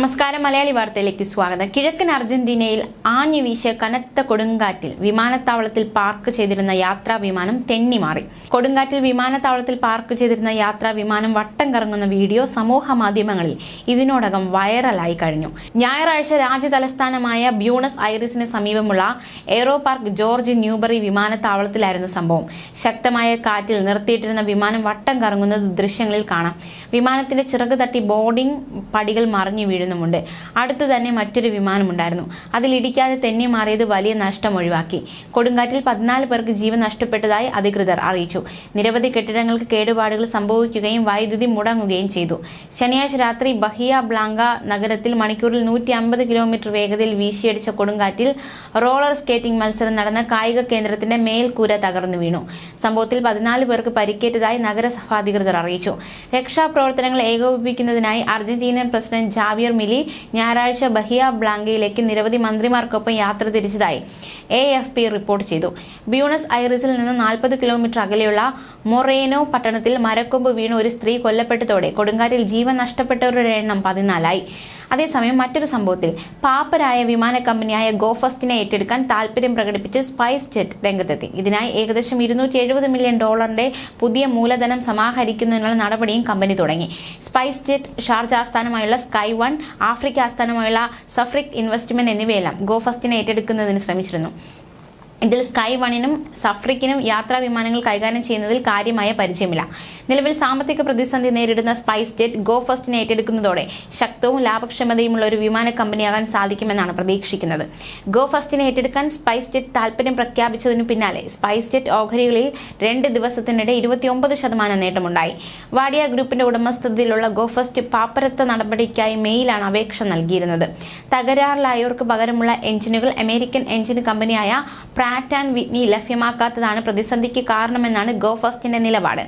നമസ്കാരം മലയാളി വാർത്തയിലേക്ക് സ്വാഗതം. കിഴക്കൻ അർജന്റീനയിൽ ആഞ്ഞു വീശിയ കനത്ത കൊടുങ്കാറ്റിൽ വിമാനത്താവളത്തിൽ പാർക്ക് ചെയ്തിരുന്ന യാത്രാ വിമാനം തെന്നിമാറി. കൊടുങ്കാറ്റിൽ വിമാനത്താവളത്തിൽ പാർക്ക് ചെയ്തിരുന്ന യാത്രാ വിമാനം വട്ടം കറങ്ങുന്ന വീഡിയോ സമൂഹ മാധ്യമങ്ങളിൽ ഇതിനോടകം വൈറലായി കഴിഞ്ഞു. ഞായറാഴ്ച രാജ്യ തലസ്ഥാനമായ ബ്യൂണസ് ഐറിസിന് സമീപമുള്ള എയ്റോ പാർക്ക് ജോർജ് ന്യൂബറി വിമാനത്താവളത്തിലായിരുന്നു സംഭവം. ശക്തമായ കാറ്റിൽ നിർത്തിയിട്ടിരുന്ന വിമാനം വട്ടം കറങ്ങുന്നത് ദൃശ്യങ്ങളിൽ കാണാം. വിമാനത്തിന്റെ ചിറക് തട്ടി ബോർഡിംഗ് പടികൾ മറിഞ്ഞു വീഴുന്നുമുണ്ട് അടുത്തു തന്നെ മറ്റൊരു വിമാനമുണ്ടായിരുന്നു അതിൽ ഇടിക്കാതെ തെന്നി മാറിയത് വലിയ നഷ്ടം ഒഴിവാക്കി. കൊടുങ്കാറ്റിൽ പതിനാല് പേർക്ക് ജീവൻ നഷ്ടപ്പെട്ടതായി അധികൃതർ അറിയിച്ചു. നിരവധി കെട്ടിടങ്ങൾക്ക് കേടുപാടുകൾ സംഭവിക്കുകയും വൈദ്യുതി മുടങ്ങുകയും ചെയ്തു. ശനിയാഴ്ച രാത്രി ബഹിയ ബ്ലാങ്ക നഗരത്തിൽ മണിക്കൂറിൽ നൂറ്റി അമ്പത് കിലോമീറ്റർ വേഗതയിൽ വീശിയടിച്ച കൊടുങ്കാറ്റിൽ റോളർ സ്കേറ്റിംഗ് മത്സരം നടന്ന കായിക കേന്ദ്രത്തിന്റെ മേൽക്കൂര തകർന്നു വീണു. സംഭവത്തിൽ പതിനാല് പേർക്ക് പരിക്കേറ്റതായി നഗരസഭാധികൃതർ അറിയിച്ചു. രക്ഷാപ്രവർത്തനങ്ങൾ ഏകോപിപ്പിക്കുന്നതിനായി അർജന്റീനിയൻ പ്രസിഡന്റ് ജാവിയർ മിലി ഞായറാഴ്ച ബഹിയ ബ്ലാങ്കയിലേക്ക് നിരവധി മന്ത്രിമാർക്കൊപ്പം യാത്ര തിരിച്ചതായി എ എഫ് പി റിപ്പോർട്ട് ചെയ്തു. ബ്യൂണസ് ഐറിസിൽ നിന്ന് നാൽപ്പത് കിലോമീറ്റർ അകലെയുള്ള മൊറേനോ പട്ടണത്തിൽ മരക്കൊമ്പ് വീണ് ഒരു സ്ത്രീ കൊല്ലപ്പെട്ടതോടെ കൊടുങ്കാറ്റിൽ ജീവൻ നഷ്ടപ്പെട്ടവരുടെ എണ്ണം പതിനാലായി. അതേസമയം മറ്റൊരു സംഭവത്തിൽ പാപ്പരായ വിമാന കമ്പനിയായ ഗോഫസ്റ്റിനെ ഏറ്റെടുക്കാൻ താൽപര്യം പ്രകടിപ്പിച്ച് സ്പൈസ് ജെറ്റ് രംഗത്തെത്തി. ഇതിനായി ഏകദേശം ഇരുന്നൂറ്റി എഴുപത് മില്യൺ ഡോളറിന്റെ പുതിയ മൂലധനം സമാഹരിക്കുന്നതിനുള്ള നടപടിയും കമ്പനി തുടങ്ങി. സ്പൈസ് ജെറ്റ് ഷാർജ ആസ്ഥാനമായുള്ള സ്കൈ വൺ ആഫ്രിക്ക ആസ്ഥാനമായുള്ള സഫ്രിക് ഇൻവെസ്റ്റ്മെന്റ് എന്നിവയെല്ലാം ഗോഫസ്റ്റിനെ ഏറ്റെടുക്കുന്നതിന് ശ്രമിച്ചിരുന്നു. ഇതിൽ സ്കൈ വണിനും സഫ്രിക്കിനും യാത്രാ വിമാനങ്ങൾ കൈകാര്യം ചെയ്യുന്നതിൽ കാര്യമായ പരിചയമില്ല. നിലവിൽ സാമ്പത്തിക പ്രതിസന്ധി നേരിടുന്ന സ്പൈസ് ജെറ്റ് ഗോ ഫസ്റ്റിനെ ഏറ്റെടുക്കുന്നതോടെ ശക്തവും ലാഭക്ഷമതയുമുള്ള ഒരു വിമാന കമ്പനിയാകാൻ സാധിക്കുമെന്നാണ് പ്രതീക്ഷിക്കുന്നത്. ഗോ ഫസ്റ്റിനെ ഏറ്റെടുക്കാൻ സ്പൈസ് ജെറ്റ് താൽപര്യം പ്രഖ്യാപിച്ചതിനു പിന്നാലെ സ്പൈസ് ജെറ്റ് ഓഹരികളിൽ രണ്ട് ദിവസത്തിനിടെ ഇരുപത്തിയൊമ്പത് ശതമാനം നേട്ടമുണ്ടായി. വാഡിയ ഗ്രൂപ്പിന്റെ ഉടമസ്ഥതയിലുള്ള ഗോ ഫസ്റ്റ് പാപ്പരത്ത നടപടിക്കായി മെയിലാണ് അപേക്ഷ നൽകിയിരുന്നത്. തകരാറിലായവർക്ക് പകരമുള്ള എഞ്ചിനുകൾ അമേരിക്കൻ എഞ്ചിൻ കമ്പനിയായ പ്രാറ്റ് ആൻഡ് വിറ്റ്നി ലഭ്യമാക്കാത്തതാണ് പ്രതിസന്ധിക്ക് കാരണമെന്നാണ് ഗോ ഫസ്റ്റിന്റെ നിലപാട്.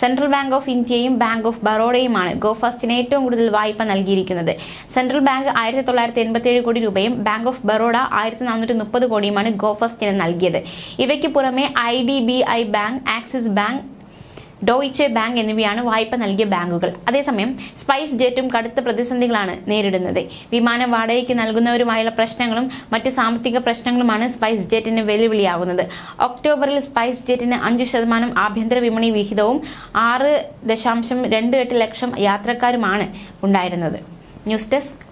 സെൻട്രൽ ബാങ്ക് ഓഫ് ഇന്ത്യയും ബാങ്ക് ഓഫ് ബറോഡയുമാണ് ഗോ ഫസ്റ്റിന് ഏറ്റവും കൂടുതൽ വായ്പ നൽകിയിരിക്കുന്നത്. സെൻട്രൽ ബാങ്ക് ആയിരത്തി തൊള്ളായിരത്തി എൺപത്തിയേഴ് കോടി രൂപയും ബാങ്ക് ഓഫ് ബറോഡ ആയിരത്തി നാനൂറ്റി മുപ്പത് കോടിയുമാണ് ഗോ ഫസ്റ്റിന് നൽകിയത്. ഇവയ്ക്ക് പുറമെ I D B I Bank Axis Bank Deutsche Bank എന്നിവയാണ് വായ്പ നൽകിയ ബാങ്കുകൾ. അതേസമയം സ്പൈസ് ജെറ്റും കടുത്ത പ്രതിസന്ധികളാണ് നേരിടുന്നത്. വിമാന വാടകയ്ക്ക് നൽകുന്നവരുമായുള്ള പ്രശ്നങ്ങളും മറ്റ് സാമ്പത്തിക പ്രശ്നങ്ങളുമാണ് സ്പൈസ് ജെറ്റിന് വെല്ലുവിളിയാകുന്നത് ഒക്ടോബറിൽ സ്പൈസ് ജെറ്റിന് അഞ്ച് ശതമാനം ആഭ്യന്തര വിപണി വിഹിതവും ആറ് ദശാംശം രണ്ട് എട്ട് ലക്ഷം യാത്രക്കാരുമാണ് ഉണ്ടായിരുന്നത്. ന്യൂസ് ഡെസ്ക്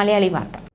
മലയാളി വാർത്ത.